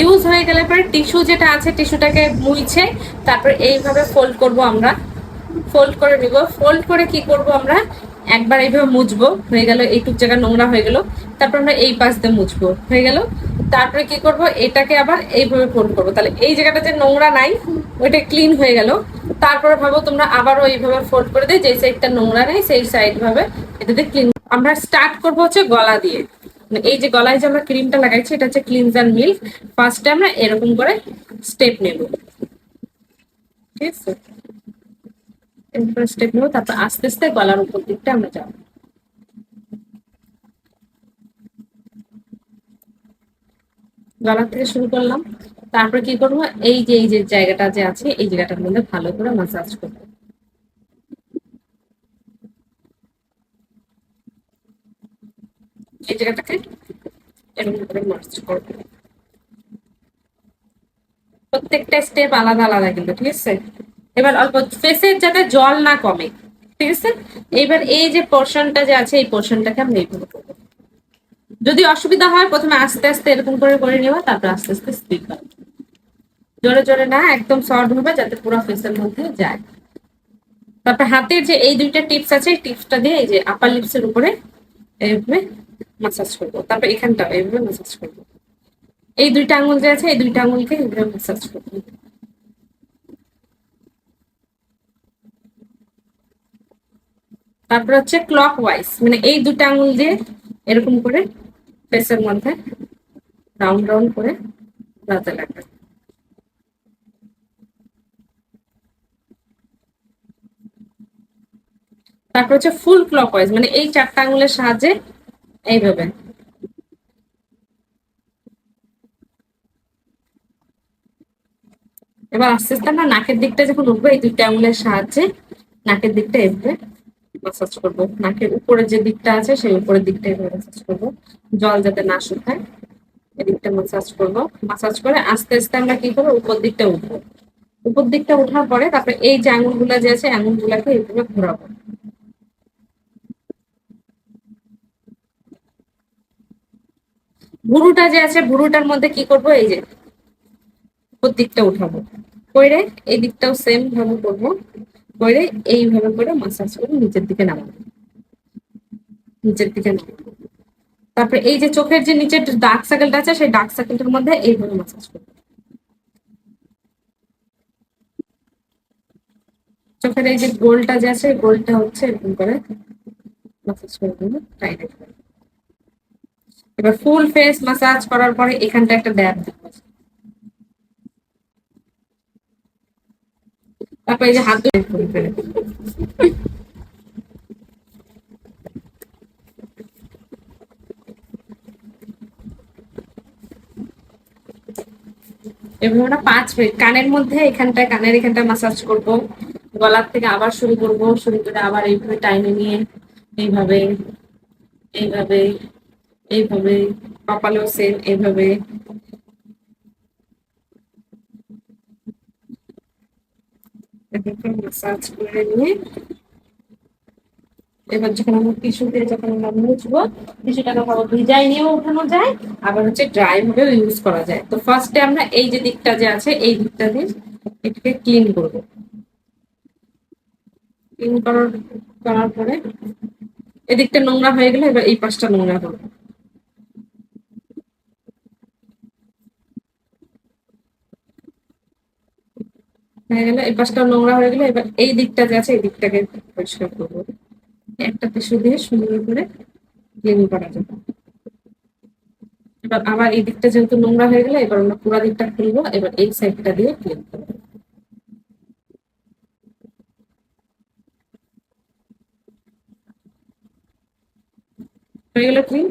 Use হয়ে গেলে পরে টিস্যু যেটা আছে, টিস্যুটাকে মুছে তারপর এইভাবে ফোল্ড করব আমরা। ফোল্ড করে নিব। ফোল্ড করে কি করব আমরা? একবার এইভাবে মুছবো। হয়ে গেল, এইটুক জায়গা নোংরা হয়ে গেল। তারপর আমরা এই পাশ দিয়ে মুছবো। হয়ে গেল? তারপরে কি করব? এটাকে আবার এইভাবে ফোল্ড করব। তাহলে এই জায়গাটা যে নোংরা নাই, ওইটা ক্লিন হয়ে গেল। তারপরে ভাবো তোমরা আবারও এইভাবে ফোল্ড করে দিয়ে যে সাইডটা নোংরা নেই, সেই সাইড ভাবে এটাতে ক্লিন আমরা স্টার্ট করব হচ্ছে গলা দিয়ে। এই যে গলায় যে আমরা ক্রিমটা লাগাইছি, এটা হচ্ছে ক্লিনজার মিল্ক। ফার্স্টে আমরা এরকম করে স্টেপ নেব। ঠিক আছে? স্টেপ নেব, তারপর আস্তে আস্তে গলার উপর দিকটা আমরা যাব। গলা থেকে শুরু করলাম। তারপর কি করব? এই যে এই যে জায়গাটা যে আছে, এই জায়গাটার মধ্যে ভালো করে মাসাজ করব। এই জায়গাটাকে এরকম করে মাসাজ করব। প্রত্যেকটা স্টেপ আলাদা আলাদা কিন্তু, ঠিক আছে? এবার অল্প ফেসের যাতে জল না কমে, ঠিক আছে? এবার এই যে পোর্শনটা যে আছে, এই পোর্শনটাকে আমরা এইভাবে করব। যদি অসুবিধা হয়, প্রথমে আস্তে আস্তে এরকম করে করে নেওয়া, তারপর আস্তে আস্তে স্পিড বাড়ানো জোরে জোরে না, একদম সফট হবে যাতে পুরো ফেসের মধ্যে যায়। তারপর হাতের যে এই দুইটা টিপস আছে, এই টিপসটা দিয়ে এই যে আপার লিপসের উপরে এইভাবে মাসাজ করব। তারপর এখানটা এইভাবে মাসাজ করব। এই দুইটা আঙুল যে আছে, এই দুইটা আঙুলকে এইভাবে মাসাজ করব। তারপর হচ্ছে ক্লক ওয়াইজ মানে এই দুটো আঙুল দিয়ে এরকম করে ফেসের মধ্যে রাউন্ড রাউন্ড করে ঘোরাতে লাগবে। তারপর হচ্ছে ফুল ক্লক ওয়াইজ মানে এই চারটা আঙুলের সাহায্যে এইভাবে এবার আস্তে আস্তে আমরা নাকের দিকটা যখন উঠবো, এই দুইটা আঙুলের সাহায্যে নাকের দিকটা এভাবে মাসাজ করব। নাকের উপরের যে দিকটা আছে, সেই উপরের দিকটা এভাবে মাসাজ করব। জল যাতে না শুকায়, এদিকটা মাসাজ করব। মাসাজ করে আস্তে আস্তে আমরা কি করব? উপর দিকটা উঠবো। উপর দিকটা ওঠার পরে তারপরে এই যে আঙুলগুলা যে আছে, আঙুলগুলাকে এইভাবে ঘোরাবো। ভুরুটা যে আছে ভুরুটার মধ্যে কি করব? এই যে উপর দিকটা উঠাবো। করে এই দিকটাও সেম ভাবে করব। করে এইভাবে করে মাসাজ করে নিচের দিকে নামাবো। নিচের দিকে নামাবো। তারপরে এই যে চোখের যে নিচের ডার্ক সার্কেলটা আছে, সেই ডার্ক সার্কেলটার মধ্যে এইভাবে মাসাজ করব। চোখের এই যে গোলটা যে আছে, গোলটা হচ্ছে এরকম করে মাসাজ করে দেবো টাইট এবার ফুল ফেস মাসাজ করার পরে এখানটা একটা ড্যাব দেবো। তারপর যে হাত ধরে ফেলে এভাবে আমরা পাঁচ মিনিট কানের মধ্যে এখানটায় কানের এখানটা মাসাজ করব। গলার থেকে আবার শুরু করব। শুরু করে আবার এইভাবে টাইমে নিয়ে, এইভাবে এইভাবে। এইভাবে কপালেও সেম, এইভাবে মাসাজ করে নিয়ে এবার যখন আমরা টিস্যু দিয়ে যখন আমরা মুছবো টিস্যুটাকে ভালো ভিজাই নিয়েও উঠানো যায়, আবার হচ্ছে ড্রাই ভাবেও ইউজ করা যায়। তো ফার্স্টে আমরা এই যে দিকটা যে আছে, এই দিকটা দিয়ে এটাকে ক্লিন করব। ক্লিন করার করার পরে এদিকটা নোংরা হয়ে গেলে এবার এই পাশটা নোংরা করব। হয়ে গেলে, এই পাশটা নোংরা হয়ে গেলে, এবার এই দিকটা যে আছে, এই দিকটাকে পরিষ্কার করব। একটা টিস্যু দিয়ে সুন্দর করে ক্লিন করা যাবে। এবার আবার এই দিকটা যেহেতু নোংরা হয়ে গেলে, এবার আমরা পুরো দিকটা খুলবো, এবার এই সাইডটা দিয়ে ক্লিন করব। হয়ে গেল ক্লিন?